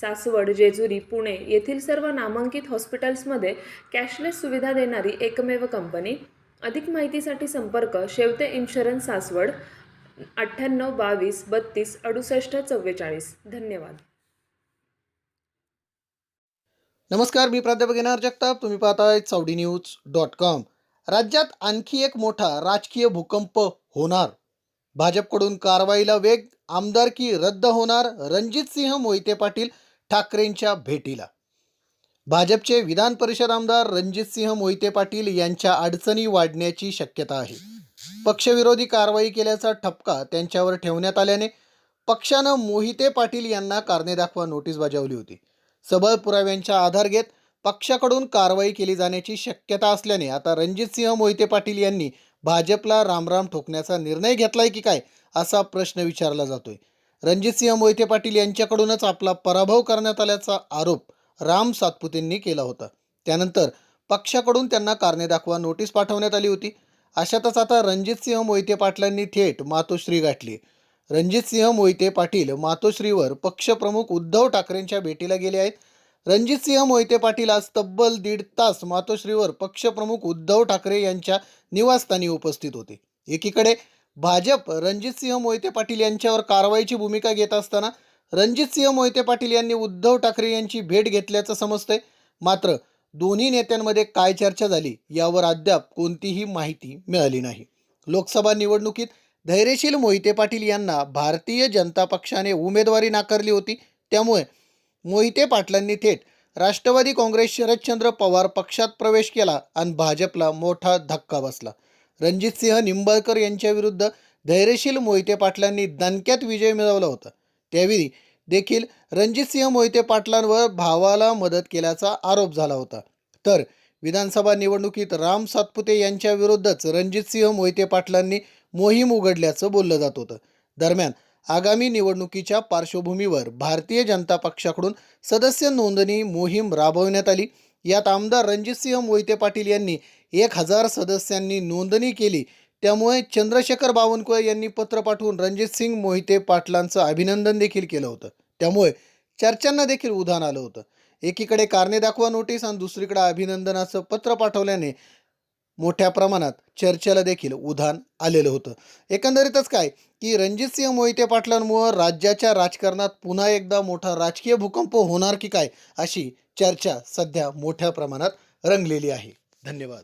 सासवड जेजुरी पुणे येथील सर्व नामांकित हॉस्पिटल्समध्ये कॅशलेस सुविधा देणारी एकमेव कंपनी. अधिक माहितीसाठी संपर्क शेवते इन्शुरन्स सासवड अठ्ठ्याण्णव बावीस बत्तीस अडुसष्ट चव्वेचाळीस. धन्यवाद. नमस्कार मी प्राध्यापक येणार जगताप. तुम्ही पाहताय चौडी न्यूज डॉट कॉम. राज्यात आणखी एक मोठा राजकीय भूकंप होणार. भाजपकडून कारवाईला वेग आमदारकी रद्द होणार. रणजित सिंह मोहिते पाटील ठाकरेंच्या भेटीला. भाजपचे विधान परिषद आमदार रणजितसिंह मोहिते पाटील यांच्या अडचणी वाढण्याची शक्यता आहे. पक्षविरोधी कारवाई केल्याचा ठपका त्यांच्यावर ठेवण्यात आल्याने पक्षानं मोहिते पाटील यांना कारणे दाखवा नोटीस बजावली होती. सबळ पुराव्यांच्या आधार घेत पक्षाकडून कारवाई केली जाण्याची शक्यता असल्याने आता रणजितसिंह मोहिते पाटील यांनी भाजपला रामराम ठोकण्याचा निर्णय घेतलाय की काय असा प्रश्न विचारला जातोय. रणजितसिंह मोहिते पाटील यांच्याकडूनच आपला पराभव करण्यात आल्याचा आरोप राम सातपुतेंनी केला होता. त्यानंतर पक्षाकडून त्यांना कारणे दाखवा नोटीस पाठवण्यात आली होती. अशातच आता रणजितसिंह मोहिते पाटलांनी थेट मातोश्री गाठली. रणजितसिंह मोहिते पाटील मातोश्रीवर पक्षप्रमुख उद्धव ठाकरेंच्या भेटीला गेले आहेत. रणजितसिंह मोहिते पाटील आज तब्बल दीड तास मातोश्रीवर पक्षप्रमुख उद्धव ठाकरे यांच्या निवासस्थानी उपस्थित होते. एकीकडे भाजप रणजितसिंह मोहिते पाटील यांच्यावर कारवाईची भूमिका घेत असताना रणजितसिंह मोहिते पाटील यांनी उद्धव ठाकरे यांची भेट घेतल्याचं समजतंय. मात्र दोन्ही नेत्यांमध्ये काय चर्चा झाली यावर अद्याप कोणतीही माहिती मिळाली नाही. लोकसभा निवडणुकीत धैर्यशील मोहिते पाटील यांना भारतीय जनता पक्षाने उमेदवारी नाकारली होती. त्यामुळे मोहिते पाटलांनी थेट राष्ट्रवादी काँग्रेस शरदचंद्र पवार पक्षात प्रवेश केला आणि भाजपला मोठा धक्का बसला. रणजितसिंह निंबाळकर यांच्याविरुद्ध धैर्यशील मोहिते पाटलांनी दणक्यात विजय मिळवला होता. त्यावेळी देखील रणजितसिंह मोहिते पाटलांवर भावाला मदत केल्याचा आरोप झाला होता. तर विधानसभा निवडणुकीत राम सातपुते यांच्या विरुद्धच रणजितसिंह मोहिते पाटलांनी मोहीम उघडल्याचं बोललं जात होतं. दरम्यान आगामी निवडणुकीच्या पार्श्वभूमीवर भारतीय जनता पक्षाकडून सदस्य नोंदणी मोहीम राबवण्यात आली. यात आमदार रणजितसिंह मोहिते पाटील यांनी एक हजार सदस्यांनी नोंदणी केली. त्यामुळे चंद्रशेखर बावनकुळे यांनी पत्र पाठवून रणजितसिंग मोहिते पाटलांचं अभिनंदन देखील केलं होतं. त्यामुळे चर्चांना देखील उधाण आलं होतं. एकीकडे कारणे दाखवा नोटीस आणि दुसरीकडे अभिनंदनाचं पत्र पाठवल्याने मोठ्या प्रमाणात चर्चेला देखील उधाण आलेलं होतं. एकंदरीतच काय की रणजितसिंह मोहिते पाटलांमुळं राज्याच्या राजकारणात पुन्हा एकदा मोठा राजकीय भूकंप होणार की काय अशी चर्चा सध्या मोठ्या प्रमाणात रंगलेली आहे. धन्यवाद.